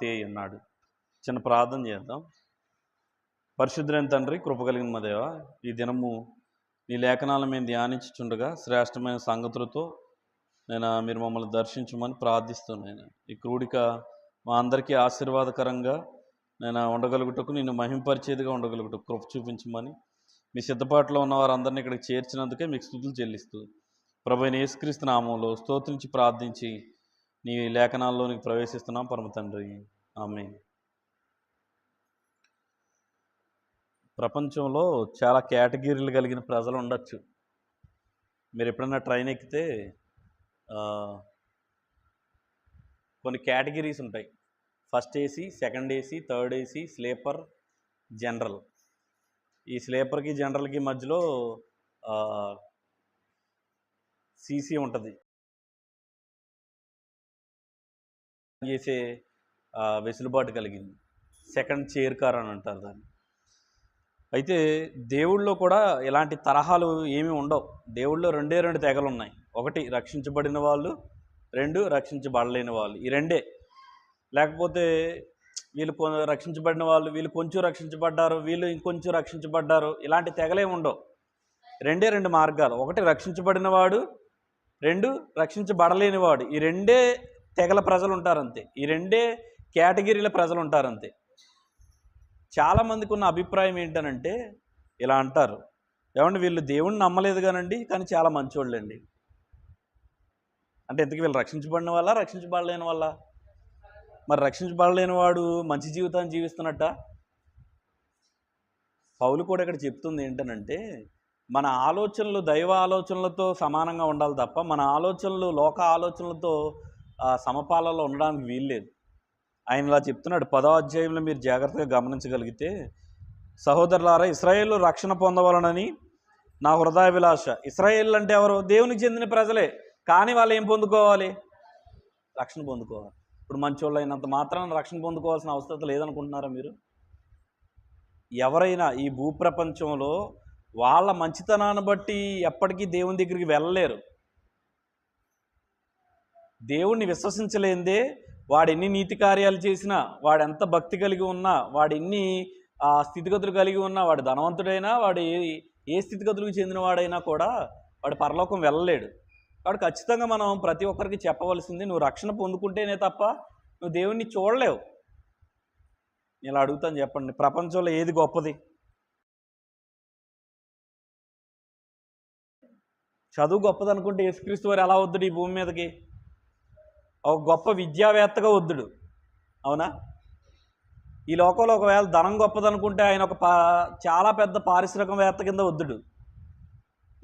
తే ఉన్నాడు. చిన్న ప్రార్థన చేద్దాం. పరిశుద్ధులైన తండ్రి కృపగలిగిన మా దేవ ఈ దినము నీ లేఖనాలను మేము ధ్యానించుచుండగా శ్రేష్టమైన సంగతులతో నేను మీరు మమ్మల్ని దర్శించమని ప్రార్థిస్తున్నాను. ఈ క్రూడిక మా అందరికీ ఆశీర్వాదకరంగా నేను ఉండగలుగుటకు నేను మహింపరిచేదిగా ఉండగలుగుటకు కృప చూపించమని మీ సిద్ధపాటులో ఉన్న వారందరినీ ఇక్కడికి చేర్చినందుకే మీకు స్థుతులు చెల్లిస్తూ ప్రభు యేసుక్రీస్తు నామంలో స్తోత్రించి ప్రార్థించి నీ లేఖనాల్లోనికి ప్రవేశిస్తున్నాం పరమ తండ్రి. ఆమె ప్రపంచంలో చాలా కేటగిరీలు కలిగిన ప్రజలు ఉండొచ్చు. మీరు ఎప్పుడైనా ట్రైన్ ఎక్కితే కొన్ని కేటగిరీస్ ఉంటాయి. First AC second AC third AC sleeper general. ఈ స్లీపర్కి జనరల్కి మధ్యలో సీసీ ఉంటుంది. చేసే వెసులుబాటు కలిగింది. సెకండ్ చైర్ కార్ అని అంటారు దాన్ని. అయితే దేవుళ్ళలో కూడా ఇలాంటి తరహాలు ఏమీ ఉండవు. దేవుళ్ళలో రెండే రెండు తెగలు ఉన్నాయి ఒకటి రక్షించబడిన వాళ్ళు రెండు రక్షించబడలేని వాళ్ళు. ఈ రెండే. లేకపోతే వీళ్ళు రక్షించబడిన వాళ్ళు వీళ్ళు కొంచెం రక్షించబడ్డారు వీళ్ళు ఇంకొంచెం రక్షించబడ్డారు ఇలాంటి తెగలేమి ఉండవు. రెండే రెండు మార్గాలు. ఒకటి రక్షించబడిన వాడు రెండు రక్షించబడలేని వాడు. ఈ రెండే తెగల ప్రజలు ఉంటారంతే ఈ రెండే కేటగిరీల ప్రజలు ఉంటారంతే చాలామందికి ఉన్న అభిప్రాయం ఏంటనంటే ఇలా అంటారు. ఏమంటే వీళ్ళు దేవుణ్ణి నమ్మలేదు కానండి కానీ చాలా మంచోళ్ళండి. అంటే ఎందుకు వీళ్ళు రక్షించబడిన వల్ల రక్షించబడలేని వల్ల మరి రక్షించబడలేని వాడు మంచి జీవితాన్ని జీవిస్తున్నట్ట? పౌలు కూడా ఇక్కడ చెప్తుంది ఏంటనంటే మన ఆలోచనలు దైవ ఆలోచనలతో సమానంగా ఉండాలి తప్ప మన ఆలోచనలు లోక ఆలోచనలతో సమపాలలో ఉండడానికి వీల్లేదు. ఆయన ఇలా చెప్తున్నాడు పదో అధ్యాయంలో మీరు జాగ్రత్తగా గమనించగలిగితే సహోదరులారా ఇస్రాయేల్ రక్షణ పొందవలనని నా హృదయాభిలాష ఇస్రాయేల్ అంటే ఎవరు? దేవునికి చెందిన ప్రజలే. కానీ వాళ్ళు ఏం పొందుకోవాలి? రక్షణ పొందుకోవాలి. ఇప్పుడు మంచోళ్ళు అయినంత మాత్రాన రక్షణ పొందుకోవాల్సిన అవసరం లేదనుకుంటున్నారా మీరు? ఎవరైనా ఈ భూప్రపంచంలో వాళ్ళ మంచితనాన్ని బట్టి ఎప్పటికీ దేవుని దగ్గరికి వెళ్ళలేరు. దేవుణ్ణి విశ్వసించలేందే. వాడు ఎన్ని నీతి కార్యాలు చేసినా వాడు ఎంత భక్తి కలిగి ఉన్నా వాడు ఎన్ని స్థితిగతులు కలిగి ఉన్నా వాడు ధనవంతుడైనా వాడు ఏ ఏ స్థితిగతులకు చెందినవాడైనా కూడా వాడు పరలోకం వెళ్ళలేడు. వాడు ఖచ్చితంగా మనం ప్రతి ఒక్కరికి చెప్పవలసింది నువ్వు రక్షణ పొందుకుంటేనే తప్ప నువ్వు దేవుణ్ణి చూడలేవు. ఇలా అడుగుతాను చెప్పండి ప్రపంచంలో ఏది గొప్పది? చదువు గొప్పది అనుకుంటే యేసుక్రీస్తు వారు ఎలా వద్దు ఈ భూమి మీదకి? ఒక గొప్ప విద్యావేత్తగా వద్దుడు. అవునా? ఈ లోకంలో ఒకవేళ ధనం గొప్పదనుకుంటే ఆయన ఒక పా చాలా పెద్ద పారిశ్రామికవేత్త కింద వద్దుడు.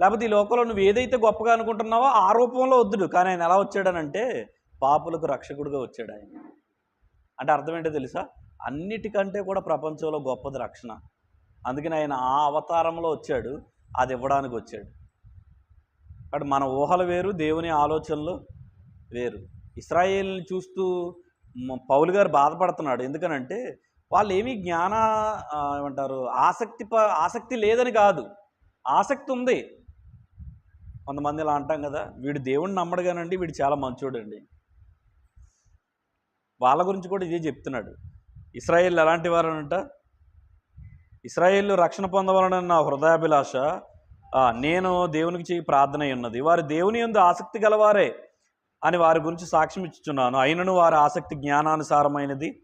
లేకపోతే ఈ లోకంలో నువ్వు ఏదైతే గొప్పగా అనుకుంటున్నావో ఆ రూపంలో వద్దుడు. కానీ ఆయన ఎలా వచ్చాడనంటే పాపులకు రక్షకుడుగా వచ్చాడు ఆయన. అంటే అర్థం ఏంటో తెలుసా? అన్నిటికంటే కూడా ప్రపంచంలో గొప్పది రక్షణ. అందుకని ఆయన ఆ అవతారంలో వచ్చాడు. అది ఇవ్వడానికి వచ్చాడు. కాబట్టి మన ఊహలు వేరు దేవుని ఆలోచనలు వేరు. ఇస్రాయేల్ని చూస్తూ పౌలు గారు బాధపడుతున్నాడు. ఎందుకనంటే వాళ్ళు ఏమీ జ్ఞాన ఏమంటారు ఆసక్తి ప ఆసక్తి లేదని కాదు. ఆసక్తి ఉంది. కొంతమంది ఇలా అంటాం కదా వీడు దేవుణ్ణి నమ్మడు కానండి వీడు చాలా మంచోడండి. వాళ్ళ గురించి కూడా ఇదే చెప్తున్నాడు. ఇస్రాయేల్ ఎలాంటి వారనంట? ఇస్రాయేల్ రక్షణ పొందవాలని నా హృదయాభిలాష నేను దేవునికి చేయి ప్రార్థన అయి ఉన్నది వారు దేవుని యందు ఆసక్తి గలవారే. అని వారి గురించి సాక్ష్యం ఇచ్చుచున్నాను. అయినను వారి ఆసక్తి జ్ఞానానుసారమైనది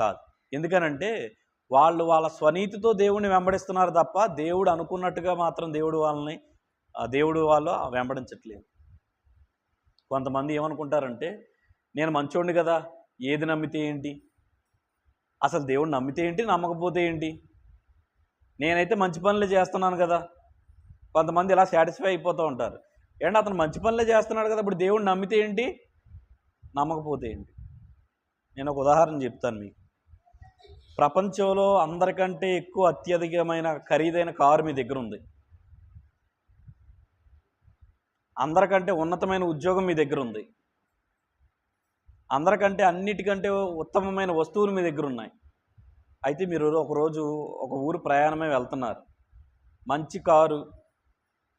కాదు. ఎందుకనంటే వాళ్ళు వాళ్ళ స్వనీతితో దేవుడిని వెంబడిస్తున్నారు తప్ప దేవుడు అనుకున్నట్టుగా మాత్రం దేవుడు వాళ్ళని ఆ దేవుడు వాళ్ళు వెంబడించట్లేదు. కొంతమంది ఏమనుకుంటారంటే నేను మంచోడిని కదా ఏది నమ్మితే ఏంటి? అసలు దేవుడు నమ్మితే ఏంటి నమ్మకపోతే ఏంటి? నేనైతే మంచి పనులు చేస్తున్నాను కదా. కొంతమంది ఇలా సాటిస్ఫై అయిపోతూ ఉంటారు. ఏంటి అతను మంచి పనులే చేస్తున్నాడు కదా ఇప్పుడు దేవుడు నమ్మితే ఏంటి? నమ్మకపోతే ఏంటి? నేను ఒక ఉదాహరణ చెప్తాను మీకు. ప్రపంచంలో అందరికంటే ఎక్కువ అత్యధికమైన ఖరీదైన కారు మీ దగ్గర ఉంది. అందరికంటే ఉన్నతమైన ఉద్యోగం మీ దగ్గర ఉంది. అందరికంటే అన్నిటికంటే ఉత్తమమైన వస్తువులు మీ దగ్గర ఉన్నాయి. అయితే మీరు ఒకరోజు ఒక ఊరు ప్రయాణమే వెళ్తున్నారు. మంచి కారు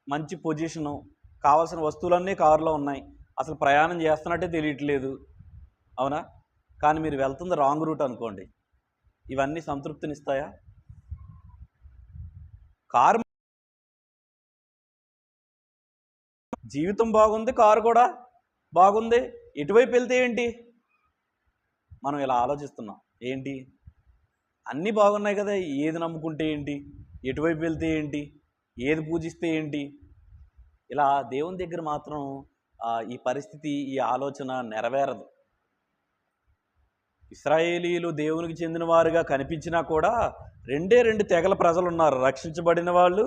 మంచి పొజిషను కావాల్సిన వస్తువులన్నీ కారులో ఉన్నాయి. అసలు ప్రయాణం చేస్తున్నట్టే తెలియట్లేదు. అవునా? కానీ మీరు వెళ్తుంది రాంగ్ రూట్ అనుకోండి. ఇవన్నీ సంతృప్తినిస్తాయా? కారు జీవితం బాగుంది కారు కూడా బాగుంది. ఎటువైపు వెళ్తే ఏంటి? మనం ఇలా ఆలోచిస్తున్నాం. ఏంటి? అన్నీ బాగున్నాయి కదా. ఏది నమ్ముకుంటే ఏంటి? ఎటువైపు వెళ్తే ఏంటి? ఏది పూజిస్తే ఏంటి? ఇలా దేవుని దగ్గర మాత్రం ఈ పరిస్థితి ఈ ఆలోచన నెరవేరదు. ఇస్రాయేలీలు దేవునికి చెందినవారుగా కనిపించినా కూడా రెండే రెండు తెగల ప్రజలు ఉన్నారు రక్షించబడిన వాళ్ళు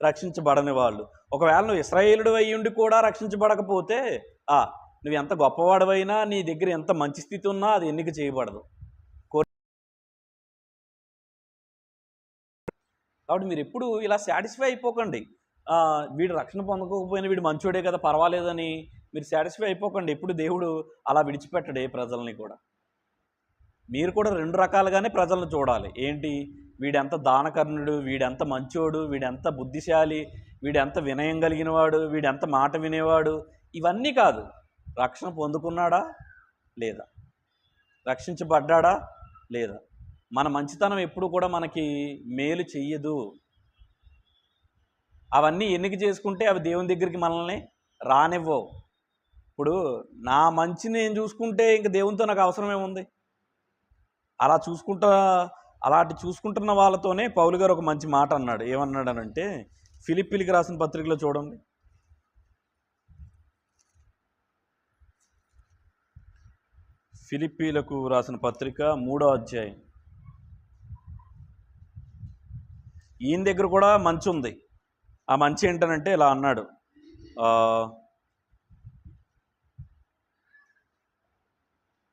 రక్షించబడని వాళ్ళు. ఒకవేళ నువ్వు ఇస్రాయేలుడు అయి ఉండి కూడా రక్షించబడకపోతే ఆ నువ్వు ఎంత గొప్పవాడవైనా నీ దగ్గర ఎంత మంచి స్థితి ఉన్నా అది ఎన్నిక చేయబడదు. కాబట్టి మీరు ఎప్పుడు ఇలా సాటిస్ఫై అయిపోకండి. వీడు రక్షణ పొందకపోయినా వీడు మంచోడే కదా పర్వాలేదని మీరు సాటిస్ఫై అయిపోకండి. ఎప్పుడు దేవుడు అలా విడిచిపెట్టడే ప్రజల్ని కూడా. మీరు కూడా రెండు రకాలుగానే ప్రజలను చూడాలి. ఏంటి? వీడెంత దానకర్ణుడు వీడెంత మంచోడు వీడెంత బుద్ధిశాలి వీడెంత వినయం కలిగిన వాడు వీడెంత మాట వినేవాడు ఇవన్నీ కాదు. రక్షణ పొందుకున్నాడా? లేదా? రక్షించబడ్డాడా? లేదా? మన మంచితనం ఎప్పుడు కూడా మనకి మేలు చెయ్యదు. అవన్నీ ఎన్నిక చేసుకుంటే అవి దేవుని దగ్గరికి మనల్ని రానివ్వవు. ఇప్పుడు నా మంచి నేను చూసుకుంటే ఇంక దేవునితో నాకు అవసరమే ఉంది. అలా చూసుకుంటా అలాంటి చూసుకుంటున్న వాళ్ళతోనే పౌలు గారు ఒక మంచి మాట అన్నాడు. ఏమన్నాడు అంటే ఫిలిప్పిలికి రాసిన పత్రికలో చూడండి. ఫిలిప్పీలకు రాసిన పత్రిక మూడో అధ్యాయం. ఈయన దగ్గర కూడా మంచి ఉంది ఆ మంచి ఏంటనంటే ఇలా అన్నాడు.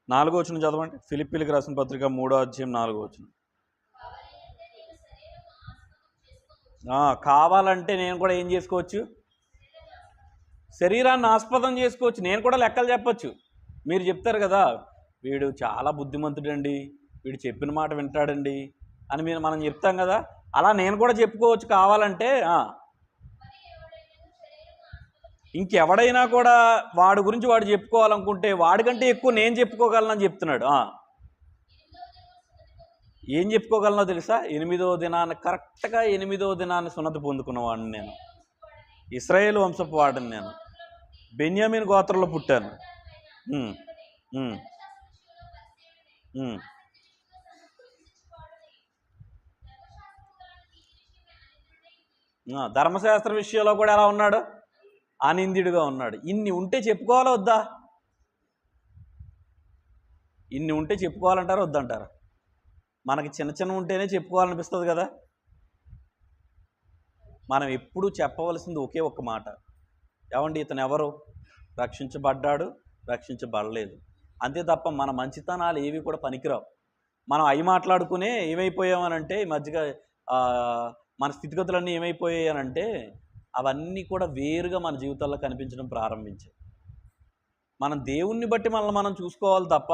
నాలుగో వచ్చిన చదవండి. ఫిలిప్పీలకు రాసిన పత్రిక మూడో అధ్యాయం నాలుగో వచ్చిన కావాలంటే నేను కూడా ఏం చేసుకోవచ్చు? శరీరాన్ని ఆస్పదం చేసుకోవచ్చు. నేను కూడా లెక్కలు చెప్పచ్చు. మీరు చెప్తారు కదా వీడు చాలా బుద్ధిమంతుడండి వీడు చెప్పిన మాట వింటాడండి అని మీరు మనం చెప్తాం కదా అలా నేను కూడా చెప్పుకోవచ్చు. కావాలంటే ఇంకెవడైనా కూడా వాడి గురించి వాడు చెప్పుకోవాలనుకుంటే వాడికంటే ఎక్కువ నేను చెప్పుకోగలనని చెప్తున్నాడు. ఏం చెప్పుకోగలనో తెలుసా? ఎనిమిదో దినాన్ని కరెక్ట్గా ఎనిమిదో దినాన్ని సున్నతి పొందుకున్నవాడిని నేను. ఇస్రాయేల్ వంశపు వాడిని నేను. బెన్యామిన్ గోత్రంలో పుట్టాను. ధర్మశాస్త్ర విషయంలో కూడా ఎలా ఉన్నాడు? అనింద్యుడిగా ఉన్నాడు. ఇన్ని ఉంటే చెప్పుకోవాలా వద్దా? ఇన్ని ఉంటే చెప్పుకోవాలంటారా వద్దంటారా? మనకి చిన్న చిన్న ఉంటేనే చెప్పుకోవాలనిపిస్తుంది కదా? మనం ఎప్పుడూ చెప్పవలసింది ఒకే ఒక్క మాట. ఏమండి ఇతను ఎవరు? రక్షించబడ్డాడు రక్షించబడలేదు. అంతే తప్ప మన మంచితనాలు ఏవి కూడా పనికిరావు. మనం అవి మాట్లాడుకునే ఏమైపోయామనంటే ఈ మధ్యగా మన స్థితిగతులన్నీ ఏమైపోయాయనంటే అవన్నీ కూడా వేరుగా మన జీవితాల్లో కనిపించడం ప్రారంభించాయి. మనం దేవుణ్ణి బట్టి మనల్ని మనం చూసుకోవాలి తప్ప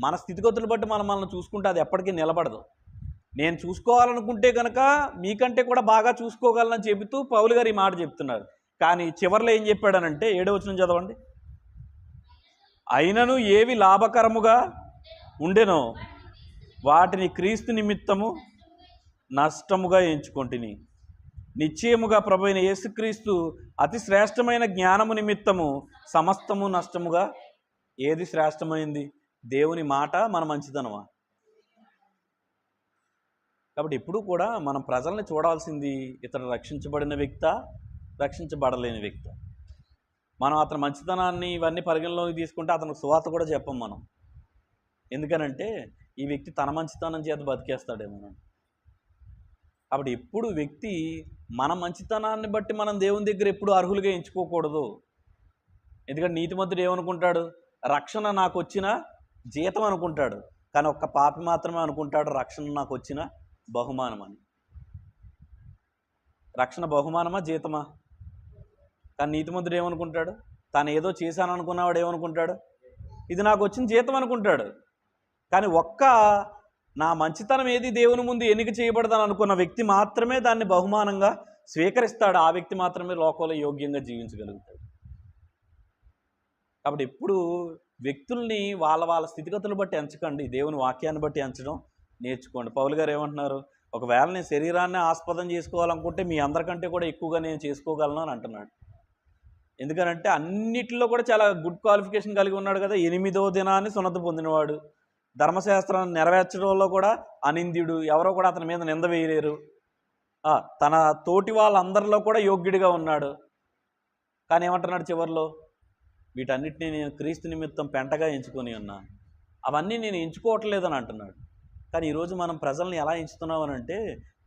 మన స్థితిగతులు బట్టి మనం మనల్ని చూసుకుంటే అది ఎప్పటికీ నిలబడదు. నేను చూసుకోవాలనుకుంటే కనుక మీకంటే కూడా బాగా చూసుకోగలనని చెబుతూ పౌలు గారు ఈ మాట చెప్తున్నారు. కానీ చివరిలో ఏం చెప్పాడనంటే ఏడో వచ్చిన చదవండి. అయినను ఏవి లాభకరముగా ఉండెనో వాటిని క్రీస్తు నిమిత్తము నష్టముగా ఎంచుకొంటిని. నిశ్చయముగా ప్రభైన యేసుక్రీస్తు అతి శ్రేష్టమైన జ్ఞానము నిమిత్తము సమస్తము నష్టముగా ఏది శ్రేష్టమైంది? దేవుని మాట మన మంచిదనమా కాబట్టి ఎప్పుడూ కూడా మనం ప్రజల్ని చూడాల్సింది ఇతడు రక్షించబడిన వ్యక్త రక్షించబడలేని వ్యక్త. మనం అతని మంచితనాన్ని ఇవన్నీ పరిగణలోకి తీసుకుంటే అతనికి సువాత కూడా చెప్పం మనం. ఎందుకనంటే ఈ వ్యక్తి తన మంచితనం చేత బతికేస్తాడేమో కాబట్టి ఎప్పుడు వ్యక్తి మన మంచితనాన్ని బట్టి మనం దేవుని దగ్గర ఎప్పుడు అర్హులుగా ఎంచుకోకూడదు. ఎందుకంటే నీతిమంతుడు ఏమనుకుంటాడు? రక్షణ నాకు వచ్చిన జీతం అనుకుంటాడు. కానీ ఒక్క పాపి మాత్రమే అనుకుంటాడు రక్షణ నాకు వచ్చిన బహుమానం అని. రక్షణ బహుమానమా జీతమా? కానీ నీతిమంతుడు ఏమనుకుంటాడు? తాను ఏదో చేశాను అనుకున్నవాడు ఏమనుకుంటాడు? ఇది నాకు వచ్చిన జీతం అనుకుంటాడు. కానీ ఒక్క నా మంచితనం ఏది దేవుని ముందు ఎన్నిక చేయబడదని అనుకున్న వ్యక్తి మాత్రమే దాన్ని బహుమానంగా స్వీకరిస్తాడు. ఆ వ్యక్తి మాత్రమే లోకంలో యోగ్యంగా జీవించగలుగుతాడు. కాబట్టి ఎప్పుడు వ్యక్తుల్ని వాళ్ళ వాళ్ళ స్థితిగతులు బట్టి ఎంచకండి. దేవుని వాక్యాన్ని బట్టి ఎంచడం నేర్చుకోండి. పౌలు గారు ఏమంటున్నారు? ఒకవేళ నేను శరీరాన్ని ఆస్పదం చేసుకోవాలనుకుంటే మీ అందరికంటే కూడా ఎక్కువగా నేను చేసుకోగలను అని అంటున్నాడు. ఎందుకనంటే అన్నిటిలో కూడా చాలా గుడ్ క్వాలిఫికేషన్ కలిగి ఉన్నాడు కదా. ఎనిమిదో దినాన్ని సున్నత పొందినవాడు. ధర్మశాస్త్రాన్ని నెరవేర్చడంలో కూడా అనింద్యుడు ఎవరో కూడా అతని మీద నింద వేయలేరు. తన తోటి వాళ్ళందరిలో కూడా యోగ్యుడిగా ఉన్నాడు. కానీ ఏమంటున్నాడు చివరిలో? వీటన్నిటిని నేను క్రీస్తు నిమిత్తం పెంటగా ఎంచుకొని ఉన్నాను అవన్నీ నేను ఎంచుకోవట్లేదని అంటున్నాడు. కానీ ఈరోజు మనం ప్రజల్ని ఎలా ఎంచుతున్నామనంటే అంటే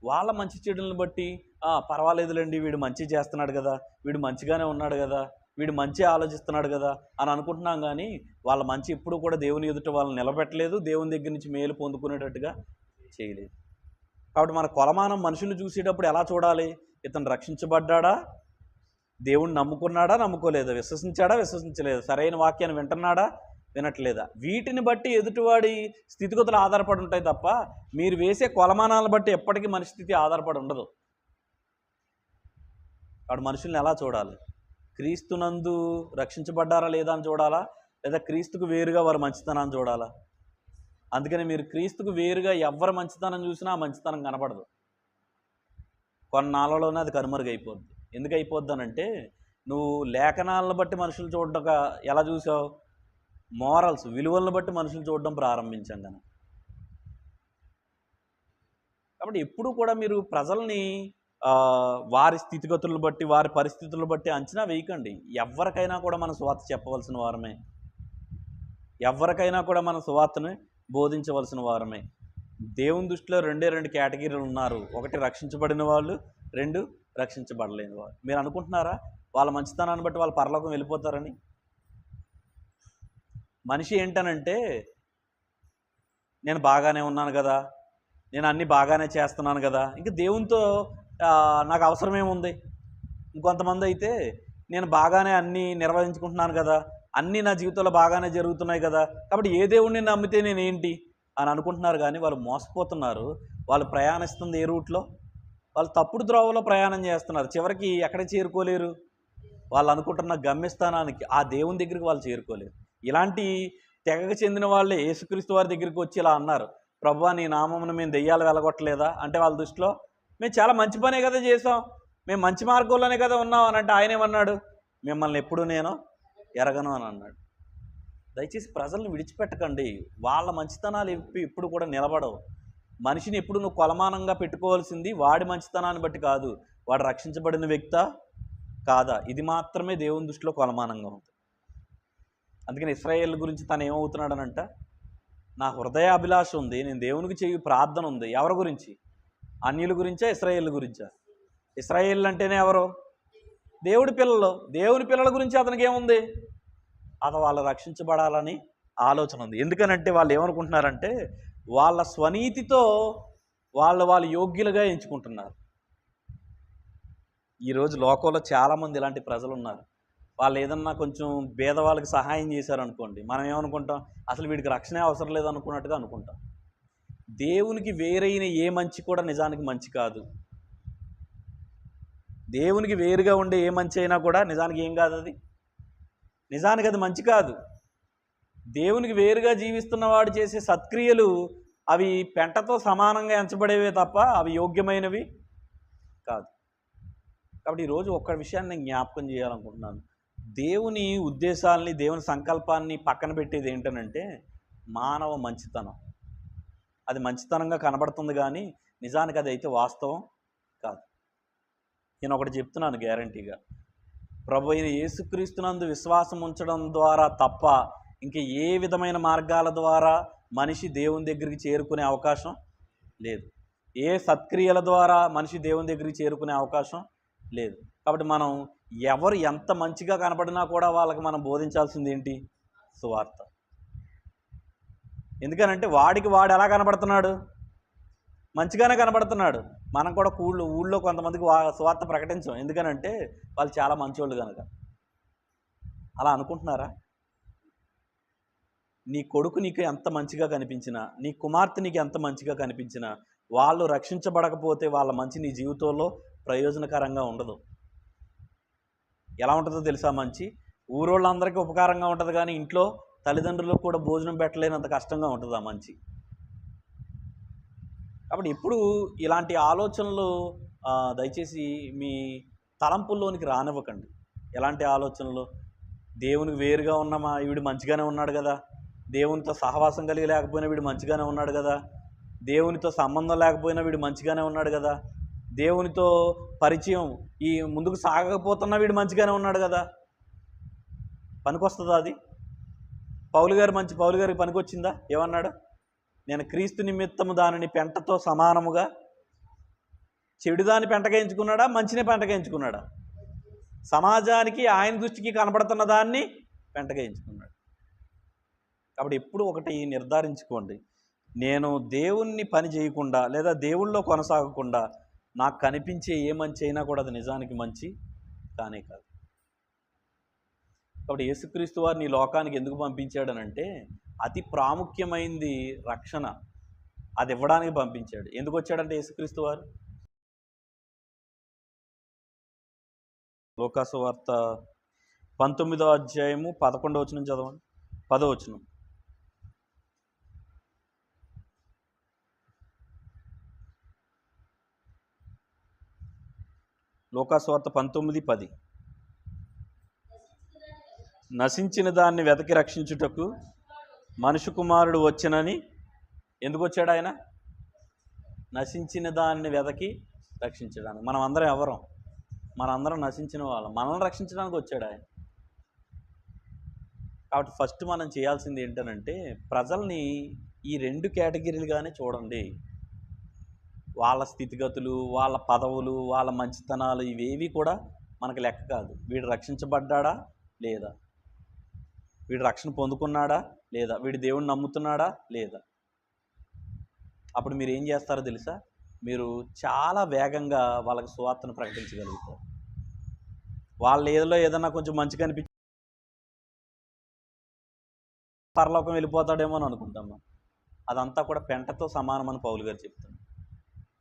వాళ్ళ మంచి చెడులను బట్టి పర్వాలేదులేండి వీడు మంచి చేస్తున్నాడు కదా వీడు మంచిగానే ఉన్నాడు కదా వీడు మంచి ఆలోచిస్తున్నాడు కదా అని అనుకుంటున్నాం కానీ వాళ్ళ మంచి ఎప్పుడు కూడా దేవుని ఎదుట వాళ్ళని నిలబెట్టలేదు. దేవుని దగ్గర నుంచి మేలు పొందుకునేటట్టుగా చేయలేదు. కాబట్టి మన కొలమానం మనుషులు చూసేటప్పుడు ఎలా చూడాలి? ఇతను రక్షించబడ్డాడా? దేవుణ్ణి నమ్ముకున్నాడా? నమ్ముకోలేదా? విశ్వసించాడా? విశ్వసించలేదా? సరైన వాక్యాన్ని వింటున్నాడా? వినట్లేదా? వీటిని బట్టి ఎదుటివాడి స్థితిగతులు ఆధారపడి ఉంటాయి తప్ప మీరు వేసే కొలమానాలను బట్టి ఎప్పటికీ మనిషి స్థితి ఆధారపడి ఉండదు. వాడు మనుషుల్ని ఎలా చూడాలి? క్రీస్తునందు రక్షించబడ్డారా లేదా అని చూడాలా? లేదా క్రీస్తుకు వేరుగా వారు మంచితనాన్ని చూడాలా? అందుకని మీరు క్రీస్తుకు వేరుగా ఎవరు మంచితనం చూసినా ఆ మంచితనం కనపడదు. కొన్నాళ్ళలోనే అది కనుమరుగైపోద్ది. ఎందుకు అయిపోద్ది అంటే నువ్వు లేఖనాలను బట్టి మనుషులు చూడక ఎలా చూసావు? మోరల్స్ విలువలను బట్టి మనుషులు చూడడం ప్రారంభించాం కనుక. కాబట్టి ఎప్పుడు కూడా మీరు ప్రజల్ని వారి స్థితిగతులను బట్టి వారి పరిస్థితులను బట్టి అంచనా వేయకండి. ఎవరికైనా కూడా మన స్వార్థ చెప్పవలసిన వారమే. ఎవరికైనా కూడా మన సువార్తను బోధించవలసిన వారమే. దేవుని దృష్టిలో రెండే రెండు కేటగిరీలు ఉన్నారు. ఒకటి రక్షించబడిన వాళ్ళు రెండు రక్షించబడలేని వాళ్ళు. మీరు అనుకుంటున్నారా? వాళ్ళ మంచితనాన్ని బట్టి వాళ్ళ పరలోకం వెళ్ళిపోతారని? మనిషి ఏంటనంటే నేను బాగానే ఉన్నాను కదా నేను అన్నీ బాగానే చేస్తున్నాను కదా. ఇంకా దేవునితో నాకు అవసరమేముంది? ఇంకొంతమంది అయితే నేను బాగానే అన్నీ నిర్వహించుకుంటున్నాను కదా అన్నీ నా జీవితంలో బాగానే జరుగుతున్నాయి కదా కాబట్టి ఏ దేవుడిని నమ్మితే నేనేంటి అని అనుకుంటున్నారు కానీ వాళ్ళు మోసపోతున్నారు. వాళ్ళు ప్రయాణిస్తుంది ఏ రూట్లో? వాళ్ళు తప్పుడు ద్రోవలో ప్రయాణం చేస్తున్నారు. చివరికి ఎక్కడ చేరుకోలేరు? వాళ్ళు అనుకుంటున్న గమ్యస్థానానికి ఆ దేవుని దగ్గరికి వాళ్ళు చేరుకోలేరు. ఇలాంటి తెగకు చెందిన వాళ్ళే యేసుక్రీస్తు వారి దగ్గరికి వచ్చి ఇలా అన్నారు. ప్రభు నీ నామమును మేము దెయ్యాలు వెలగొట్టలేదా? అంటే వాళ్ళ దృష్టిలో మేము చాలా మంచి పనే కదా చేసాం. మేము మంచి మార్గంలోనే కదా ఉన్నాం అని అంటే ఆయన ఏమన్నాడు? మిమ్మల్ని ఎప్పుడు నేను ఎరగను అని అన్నాడు. దయచేసి ప్రజల్ని విడిచిపెట్టకండి. వాళ్ళ మంచితనాలు ఇప్పుడు కూడా నిలబడవు. మనిషిని ఎప్పుడు నువ్వు కొలమానంగా పెట్టుకోవాల్సింది వాడి మంచితనాన్ని బట్టి కాదు. వాడు రక్షించబడిన వ్యక్త కాదా? ఇది మాత్రమే దేవుని దృష్టిలో కొలమానంగా ఉంది. అందుకని ఇస్రాయేల్ గురించి తను ఏమవుతున్నాడనంట? నా హృదయ అభిలాష ఉంది. నేను దేవునికి చేయి ప్రార్థన ఉంది. ఎవరి గురించి? అన్యుల గురించా ఇస్రాయేల్ గురించా? ఇస్రాయేల్ అంటేనే ఎవరు? దేవుడి పిల్లలు. దేవుని పిల్లల గురించి అతనికి ఏముంది? అతను వాళ్ళు రక్షించబడాలని ఆలోచన ఉంది. ఎందుకనంటే వాళ్ళు ఏమనుకుంటున్నారంటే వాళ్ళ స్వనీతితో వాళ్ళు వాళ్ళు యోగ్యులుగా ఎంచుకుంటున్నారు. ఈరోజు లోకంలో చాలామంది ఇలాంటి ప్రజలు ఉన్నారు వాళ్ళు ఏదన్నా కొంచెం పేదవాళ్ళకి సహాయం చేశారనుకోండి మనం ఏమనుకుంటాం? అసలు వీడికి రక్షణ అవసరం లేదనుకున్నట్టుగా అనుకుంటాం. దేవునికి వేరైన ఏ మంచి కూడా నిజానికి మంచి కాదు. దేవునికి వేరుగా ఉండే ఏ మంచి అయినా కూడా నిజానికి ఏం కాదు అది? నిజానికి అది మంచి కాదు. దేవునికి వేరుగా జీవిస్తున్నవాడు చేసే సత్క్రియలు అవి పెంటతో సమానంగా ఎంచబడేవే తప్ప అవి యోగ్యమైనవి కాదు. కాబట్టి ఈరోజు ఒక్క విషయాన్ని నేను జ్ఞాపకం చేయాలనుకుంటున్నాను. దేవుని ఉద్దేశాలని దేవుని సంకల్పాన్ని పక్కన పెట్టేది ఏంటనంటే మానవ మంచితనం. అది మంచితనంగా కనబడుతుంది కానీ నిజానికి అది అయితే వాస్తవం కాదు. నేను ఒకటి చెప్తున్నాను గ్యారంటీగా. ప్రభు అయిన యేసుక్రీస్తునందు విశ్వాసం ఉంచడం ద్వారా తప్ప ఇంక ఏ విధమైన మార్గాల ద్వారా మనిషి దేవుని దగ్గరికి చేరుకునే అవకాశం లేదు. ఏ సత్క్రియల ద్వారా మనిషి దేవుని దగ్గరికి చేరుకునే అవకాశం లేదు. కాబట్టి మనం ఎవరు ఎంత మంచిగా కనపడినా కూడా వాళ్ళకి మనం బోధించాల్సింది ఏంటి? సువార్త. ఎందుకనంటే వాడికి వాడు ఎలా కనబడుతున్నాడు? మంచిగానే కనబడుతున్నాడు. మనం కూడా ఊళ్ళో ఊళ్ళో కొంతమందికి వా స్వార్థ ప్రకటించాం. ఎందుకనంటే వాళ్ళు చాలా మంచోళ్ళు కనుక అలా అనుకుంటున్నారా? నీ కొడుకు నీకు ఎంత మంచిగా కనిపించినా నీ కుమార్తె నీకు ఎంత మంచిగా కనిపించినా వాళ్ళు రక్షించబడకపోతే వాళ్ళ మంచి నీ జీవితంలో ప్రయోజనకరంగా ఉండదు. ఎలా ఉంటుందో తెలుసా మంచి? ఊరోళ్ళందరికీ ఉపకారంగా ఉంటుంది కానీ ఇంట్లో తల్లిదండ్రులకు కూడా భోజనం పెట్టలేనంత కష్టంగా ఉంటుంది ఆ మంచి. కాబట్టి ఎప్పుడు ఇలాంటి ఆలోచనలు దయచేసి మీ తలంపుల్లోనికి రానివ్వకండి. ఎలాంటి ఆలోచనలు? దేవునికి వేరుగా ఉన్న మా వీడు మంచిగానే ఉన్నాడు కదా. దేవునితో సహవాసం కలిగి లేకపోయినా వీడు మంచిగానే ఉన్నాడు కదా. దేవునితో సంబంధం లేకపోయినా వీడు మంచిగానే ఉన్నాడు కదా. దేవునితో పరిచయం ఈ ముందుకు సాగకపోతున్నా వీడు మంచిగానే ఉన్నాడు కదా. పనికొస్తుందా అది? పౌలు గారు మంచి పౌలు గారికి పనికొచ్చిందా? ఏమన్నాడు? నేను క్రీస్తు నిమిత్తము దానిని పెంటతో సమానముగా చెడు దాన్ని పెంటగా ఎంచుకున్నాడా మంచిని పెంటగా ఎంచుకున్నాడా సమాజానికి ఆయన దృష్టికి కనబడుతున్న దాన్ని పెంటగా ఎంచుకున్నాడు కాబట్టి ఎప్పుడు ఒకటి నిర్ధారించుకోండి. నేను దేవుణ్ణి పని చేయకుండా లేదా దేవుళ్ళలో కొనసాగకుండా నాకు కనిపించే ఏ మంచి అయినా కూడా అది నిజానికి మంచి కానే కాదు. కాబట్టి యేసుక్రీస్తు వారిని లోకానికి ఎందుకు పంపించాడనంటే అతి ప్రాముఖ్యమైంది రక్షణ అది ఇవ్వడానికి పంపించాడు. ఎందుకు వచ్చాడంటే యేసుక్రీస్తు వారు? లోకాసు వార్త పంతొమ్మిదో అధ్యాయము పదకొండో వచనం చదవండి. పదో వచనం. లోకాసు వార్త పంతొమ్మిది పది. నశించిన దాన్ని వెతకి రక్షించుటకు మనుషు కుమారుడు వచ్చినని ఎందుకు వచ్చాడు ఆయన? నశించిన దాన్ని వెతకి రక్షించడానికి. మనం అందరం ఎవరం? మనందరం నశించిన వాళ్ళం. మనల్ని రక్షించడానికి వచ్చాడు ఆయన. కాబట్టి ఫస్ట్ మనం చేయాల్సింది ఏంటనంటే ప్రజల్ని ఈ రెండు కేటగిరీలుగానే చూడండి. వాళ్ళ స్థితిగతులు వాళ్ళ పదవులు వాళ్ళ మంచితనాలు ఇవేవి కూడా మనకు లెక్క కాదు. వీడు రక్షించబడ్డాడా లేదా? వీడు రక్షణ పొందుకున్నాడా లేదా? వీడు దేవుణ్ణి నమ్ముతున్నాడా లేదా? అప్పుడు మీరు ఏం చేస్తారో తెలుసా? మీరు చాలా వేగంగా వాళ్ళకి సువార్తను ప్రకటించగలుగుతారు. వాళ్ళ ఏదో ఏదన్నా కొంచెం మంచి కనిపించి పరలోకం వెళ్ళిపోతాడేమో అని అనుకుంటాం మనం. అదంతా కూడా పెంటతో సమానమని పౌలు గారు చెప్తాను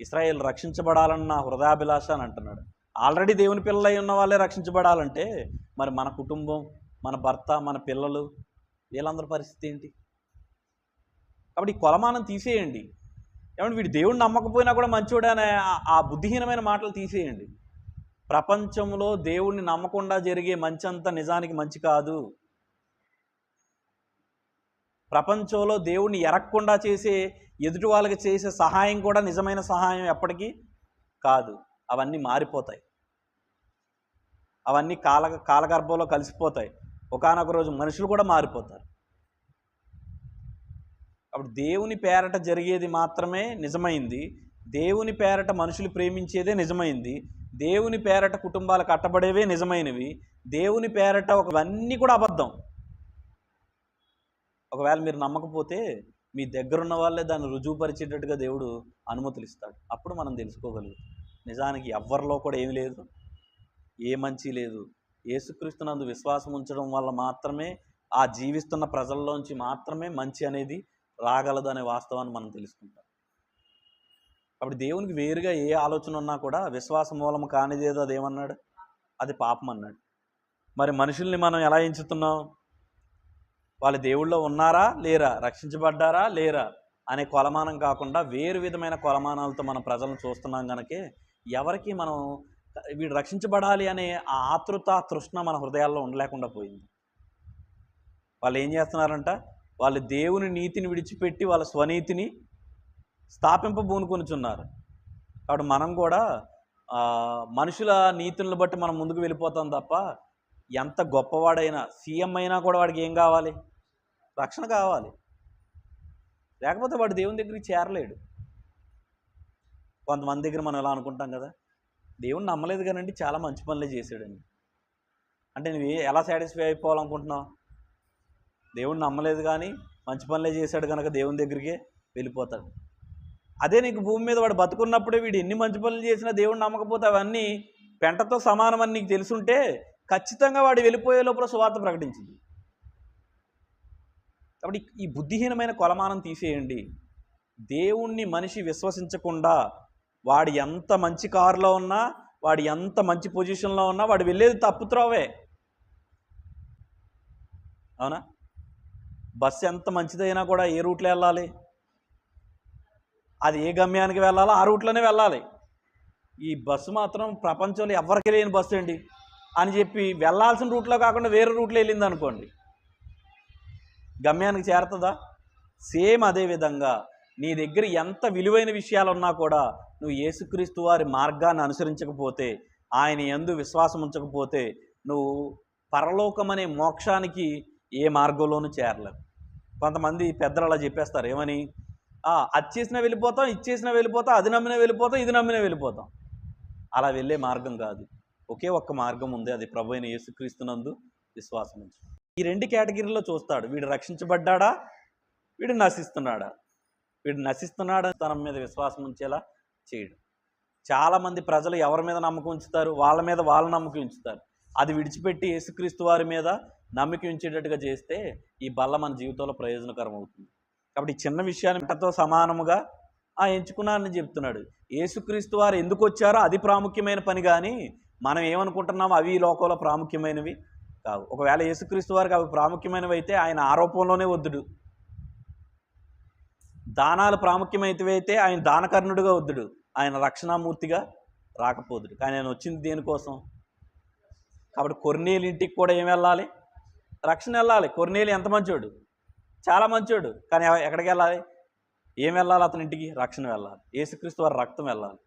ఇస్రాయేల్ రక్షించబడాలన్న నా హృదయాభిలాష అని అంటున్నాడు. ఆల్రెడీ దేవుని పిల్లలై ఉన్న వాళ్ళే రక్షించబడాలంటే మరి మన కుటుంబం మన భర్త మన పిల్లలు వీళ్ళందరి పరిస్థితి ఏంటి? కాబట్టి ఈ కొలమానం తీసేయండి. ఏమంటే వీడు దేవుణ్ణి నమ్మకపోయినా కూడా మంచోడే ఆ- బుద్ధిహీనమైన మాటలు తీసేయండి. ప్రపంచంలో దేవుణ్ణి నమ్మకుండా జరిగే మంచి అంతా నిజానికి మంచి కాదు. ప్రపంచంలో దేవుణ్ణి ఎరగకుండా చేసే ఎదుటి వాళ్ళకి చేసే సహాయం కూడా నిజమైన సహాయం ఎప్పటికీ కాదు. అవన్నీ మారిపోతాయి. అవన్నీ కాల కాలగర్భంలో కలిసిపోతాయి. ఒకానొక రోజు మనుషులు కూడా మారిపోతారు. అప్పుడు దేవుని పేరట జరిగేది మాత్రమే నిజమైంది. దేవుని పేరట మనుషులు ప్రేమించేదే నిజమైంది. దేవుని పేరట కుటుంబాలు కట్టబడేవే నిజమైనవి. దేవుని పేరట ఒకవన్నీ కూడా అబద్ధం. ఒకవేళ మీరు నమ్మకపోతే మీ దగ్గరున్న వాళ్ళే దాన్ని రుజువుపరిచేటట్టుగా దేవుడు అనుమతులు ఇస్తాడు అప్పుడు మనం తెలుసుకోగలుగుతాం. నిజానికి ఎవ్వరిలో కూడా ఏమీ లేదు. ఏ మంచి లేదు. యేసుక్రీస్తునందు విశ్వాసం ఉంచడం వల్ల మాత్రమే ఆ జీవిస్తున్న ప్రజల్లోంచి మాత్రమే మంచి అనేది రాగలదు అనే వాస్తవాన్ని మనం తెలుసుకుంటాం. కాబట్టి దేవునికి వేరుగా ఏ ఆలోచన ఉన్నా కూడా విశ్వాస మూలం కానిదేదో అదేమన్నాడు అది పాపం అన్నాడు. మరి మనుషుల్ని మనం ఎలా ఎంచుతున్నాం? వాళ్ళు దేవుళ్ళో ఉన్నారా? లేరా? రక్షించబడ్డారా? లేరా? అనే కొలమానం కాకుండా వేరు విధమైన కొలమానాలతో మన ప్రజలను చూస్తున్నాం కనుకే ఎవరికి మనం వీడు రక్షించబడాలి అనే ఆ ఆతృత తృష్ణ మన హృదయాల్లో ఉండలేకుండా పోయింది. వాళ్ళు ఏం చేస్తున్నారంట? వాళ్ళు దేవుని నీతిని విడిచిపెట్టి వాళ్ళ స్వనీతిని స్థాపింపబూనుకొనిచున్నారు కాబట్టి మనం కూడా మనుషుల నీతులను బట్టి మనం ముందుకు వెళ్ళిపోతాం తప్ప ఎంత గొప్పవాడైనా సీఎం అయినా కూడా వాడికి ఏం కావాలి? రక్షణ కావాలి. లేకపోతే వాడు దేవుని దగ్గరికి చేరలేడు. కొంతమంది దగ్గర మనం ఎలా అనుకుంటాం కదా దేవుని నమ్మలేదు కానండి చాలా మంచి పనులే చేశాడండి. అంటే నువ్వు ఎలా సాటిస్ఫై అయిపోవాలనుకుంటున్నావు? దేవుణ్ణి నమ్మలేదు కానీ మంచి పనులే చేశాడు కనుక దేవుని దగ్గరికే వెళ్ళిపోతాడు. అదే నీకు భూమి మీద వాడు బతుకున్నప్పుడే వీడు ఎన్ని మంచి పనులు చేసినా దేవుడు నమ్మకపోతే అవన్నీ పెంటతో సమానమని నీకు తెలుసుంటే ఖచ్చితంగా వాడు వెళ్ళిపోయే లోపల సువార్త ప్రకటించింది. కాబట్టి ఈ బుద్ధిహీనమైన కొలమానం తీసేయండి. దేవుణ్ణి మనిషి విశ్వసించకుండా వాడు ఎంత మంచి కారులో ఉన్నా వాడు ఎంత మంచి పొజిషన్లో ఉన్నా వాడు వెళ్ళేది తప్పుత్రోవే అవునా? బస్సు ఎంత మంచిదైనా కూడా ఏ రూట్లో వెళ్ళాలి? అది ఏ గమ్యానికి వెళ్ళాలో ఆ రూట్లోనే వెళ్ళాలి. ఈ బస్సు మాత్రం ప్రపంచంలో ఎవరికి లేని బస్సు అండి. అని చెప్పి వెళ్ళాల్సిన రూట్లో కాకుండా వేరే రూట్లో వెళ్ళింది అనుకోండి గమ్యానికి చేరుతుందా? సేమ్ అదే విధంగా నీ దగ్గర ఎంత విలువైన విషయాలు ఉన్నా కూడా నువ్వు యేసుక్రీస్తు వారి మార్గాన్ని అనుసరించకపోతే ఆయన ఎందు విశ్వాసం ఉంచకపోతే నువ్వు పరలోకం అనే మోక్షానికి ఏ మార్గంలోనూ చేరలేవు. కొంతమంది పెద్దలు అలా చెప్పేస్తారు ఏమని? అది చేసినా వెళ్ళిపోతాం ఇది చేసినా వెళ్ళిపోతాం అది నమ్మినా వెళ్ళిపోతాం ఇది నమ్మినా వెళ్ళిపోతాం. అలా వెళ్ళే మార్గం కాదు. ఒకే ఒక్క మార్గం ఉంది అది ప్రభు అయిన యేసుక్రీస్తునందు విశ్వాసం ఉంచు. ఈ రెండు కేటగిరీలో చూస్తాడు. వీడు రక్షించబడ్డాడా? వీడు నశిస్తున్నాడా? వీడు నశిస్తున్నాడు తన మీద విశ్వాసం ఉంచేలా చేయడు. చాలామంది ప్రజలు ఎవరి మీద నమ్మకం ఉంచుతారు? వాళ్ళ మీద వాళ్ళ నమ్మకం ఉంచుతారు. అది విడిచిపెట్టి యేసుక్రీస్తు వారి మీద నమ్మకం ఉంచేటట్టుగా చేస్తే ఈ బల్ల మన జీవితంలో ప్రయోజనకరం అవుతుంది కాబట్టి ఈ చిన్న విషయాన్ని ఇంతతో సమానముగా ఆ ఎంచుకున్నానని చెప్తున్నాడు. యేసుక్రీస్తు వారు ఎందుకు వచ్చారో అది ప్రాముఖ్యమైన పని కానీ మనం ఏమనుకుంటున్నామో అవి ఈ లోకంలో ప్రాముఖ్యమైనవి కావు. ఒకవేళ యేసుక్రీస్తు వారికి అవి ప్రాముఖ్యమైనవి అయితే ఆయన ఆరోపంలోనే వద్దుడు. దానాలు ప్రాముఖ్యమైనవైతే ఆయన దానకర్ణుడుగా వద్దుడు. ఆయన రక్షణామూర్తిగా రాకపోదుడు. కానీ ఆయన వచ్చింది దేనికోసం? కాబట్టి కొర్నేలు ఇంటికి కూడా ఏం వెళ్ళాలి? రక్షణ వెళ్ళాలి. కొర్నేలు ఎంత మంచోడు? చాలా మంచోడు. కానీ ఎక్కడికి వెళ్ళాలి? ఏం వెళ్ళాలి అతని ఇంటికి? రక్షణ వెళ్ళాలి. యేసుక్రీస్తు వారి రక్తం వెళ్ళాలి.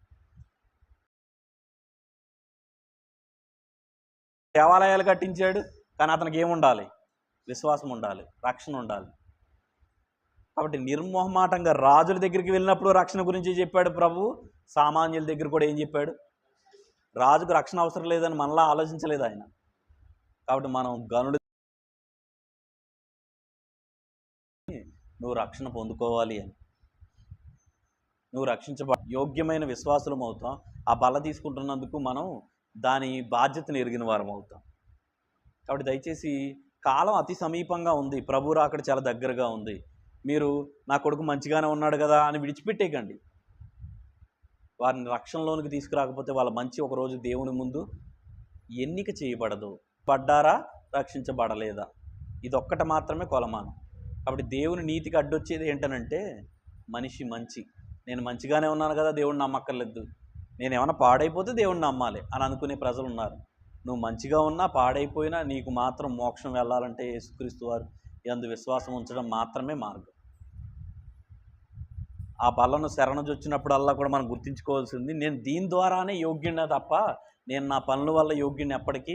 దేవాలయాలు కట్టించాడు. కానీ అతనికి ఏముండాలి? విశ్వాసం ఉండాలి. రక్షణ ఉండాలి. కాబట్టి నిర్మోహమాటంగా రాజుల దగ్గరికి వెళ్ళినప్పుడు రక్షణ గురించి చెప్పాడు ప్రభు. సామాన్యుల దగ్గర కూడా ఏం చెప్పాడు? రాజుకు రక్షణ అవసరం లేదని మనలా ఆలోచించలేదు ఆయన. కాబట్టి మనం గనుడు నువ్వు రక్షణ పొందుకోవాలి అని. నువ్వు రక్షించబ యోగ్యమైన విశ్వాసులం అవుతాం. ఆ బల తీసుకుంటున్నందుకు మనం దాని బాధ్యతను ఎరిగిన వారం అవుతాం. కాబట్టి దయచేసి కాలం అతి సమీపంగా ఉంది. ప్రభు రాకడ చాలా దగ్గరగా ఉంది. మీరు నా కొడుకు మంచిగానే ఉన్నాడు కదా అని విడిచిపెట్టేయకండి. వారిని రక్షణలోనికి తీసుకురాకపోతే వాళ్ళ మంచి ఒకరోజు దేవుని ముందు ఎన్నిక చేయబడదు. పడ్డారా? రక్షించబడలేదా? ఇదొక్కటి మాత్రమే కొలమానం. కాబట్టి దేవుని నీతికి అడ్డొచ్చేది ఏంటనంటే మనిషి మంచి. నేను మంచిగానే ఉన్నాను కదా దేవుడిని నమ్మక్కర్లేదు. నేను ఏమైనా పాడైపోతే దేవుడిని నమ్మాలి అని అనుకునే ప్రజలు ఉన్నారు నువ్వు మంచిగా ఉన్నా పాడైపోయినా నీకు మాత్రం మోక్షం వెళ్ళాలంటే యేసుక్రీస్తు వారు ఎందు విశ్వాసం ఉంచడం మాత్రమే మార్గం. ఆ బలను శరణజొచ్చినప్పుడల్లా కూడా మనం గుర్తించుకోవాల్సింది. నేను దీని ద్వారానే యోగ్యుడినే తప్ప నేను నా పనుల వల్ల యోగ్యుని ఎప్పటికీ